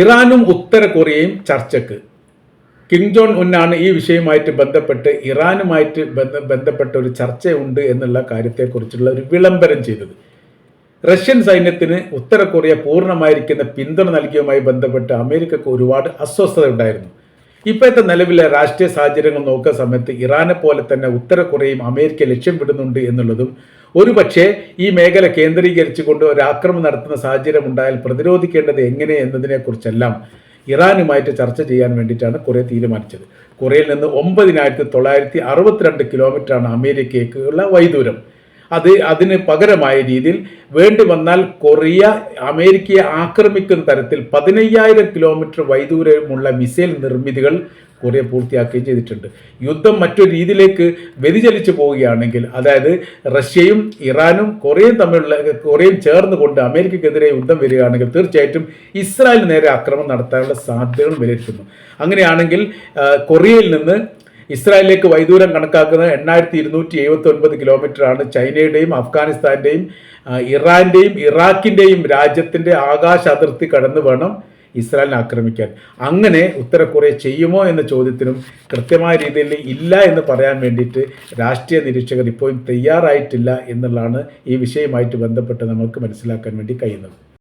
ഇറാനും ഉത്തര കൊറിയയും ചർച്ചക്ക്. Kim John ഉന്നാണ് ഈ വിഷയവുമായിട്ട് ബന്ധപ്പെട്ട് ഇറാനുമായിട്ട് ബന്ധ ബന്ധപ്പെട്ട ഒരു ചർച്ചയുണ്ട് എന്നുള്ള കാര്യത്തെക്കുറിച്ചുള്ള ഒരു വിളംബരം ചെയ്തത്. റഷ്യൻ സൈന്യത്തിന് ഉത്തര കൊറിയ പൂർണമായിരിക്കുന്ന പിന്തുണ നൽകിയതുമായി ബന്ധപ്പെട്ട് അമേരിക്കക്ക് ഒരുപാട് അസ്വസ്ഥത ഉണ്ടായിരുന്നു. ഇപ്പോഴത്തെ നിലവിലെ രാഷ്ട്രീയ സാഹചര്യങ്ങൾ നോക്കുന്ന സമയത്ത് ഇറാനെ പോലെ തന്നെ ഉത്തര കൊറിയയും അമേരിക്ക ലക്ഷ്യം വിടുന്നുണ്ട് എന്നുള്ളതും ഒരുപക്ഷെ ഈ മേഖല കേന്ദ്രീകരിച്ചുകൊണ്ട് ഒരു ആക്രമണം നടത്തുന്ന സാഹചര്യം ഉണ്ടായാൽ പ്രതിരോധിക്കേണ്ടത് എങ്ങനെ എന്നതിനെക്കുറിച്ചെല്ലാം ഇറാനുമായിട്ട് ചർച്ച ചെയ്യാൻ വേണ്ടിയിട്ടാണ് കൊറിയ തീരുമാനിച്ചത്. കൊറിയയിൽ നിന്ന് ഒമ്പതിനായിരത്തി തൊള്ളായിരത്തി അറുപത്തിരണ്ട് കിലോമീറ്ററാണ് അമേരിക്കയ്ക്കുള്ള വൈദൂരം. അത് അതിന് പകരമായ രീതിയിൽ വേണ്ടി വന്നാൽ കൊറിയ അമേരിക്കയെ ആക്രമിക്കുന്ന തരത്തിൽ പതിനയ്യായിരം കിലോമീറ്റർ വൈദൂരമുള്ള മിസൈൽ നിർമ്മിതികൾ കൊറിയ പൂർത്തിയാക്കുകയും ചെയ്തിട്ടുണ്ട്. യുദ്ധം മറ്റൊരു രീതിയിലേക്ക് വ്യതിചലിച്ചു പോവുകയാണെങ്കിൽ അതായത് റഷ്യയും ഇറാനും കൊറിയയും തമ്മിലുള്ള കൊറിയയും ചേർന്നുകൊണ്ട് അമേരിക്കക്കെതിരെ യുദ്ധം വരികയാണെങ്കിൽ തീർച്ചയായിട്ടും ഇസ്രായേൽ നേരെ ആക്രമണം നടത്താനുള്ള സാധ്യതകൾ വിലയിരുത്തുന്നു. അങ്ങനെയാണെങ്കിൽ കൊറിയയിൽ നിന്ന് ഇസ്രായേലിലേക്ക് വൈദൂരം കണക്കാക്കുന്നത് എണ്ണായിരത്തി ഇരുന്നൂറ്റി എഴുപത്തി ഒൻപത് കിലോമീറ്റർ ആണ് ചൈനയുടെയും അഫ്ഗാനിസ്ഥാന്റെയും ഇറാന്റെയും ഇറാന്റെയും ഇറാഖിന്റെയും രാജ്യത്തിന്റെ ആകാശ അതിർത്തി കടന്നു വേണം ഇസ്രായേലിനെ ആക്രമിക്കാൻ. അങ്ങനെ ഉത്തര കൊറിയ ചെയ്യുമോ എന്ന ചോദ്യത്തിനും കൃത്യമായ രീതിയിൽ ഇല്ല എന്ന് പറയാൻ വേണ്ടിയിട്ട് രാഷ്ട്രീയ നിരീക്ഷകർ ഇപ്പോഴും തയ്യാറായിട്ടില്ല എന്നുള്ളതാണ് ഈ വിഷയമായിട്ട് ബന്ധപ്പെട്ട് നമുക്ക് മനസ്സിലാക്കാൻ വേണ്ടി കഴിയുന്നത്.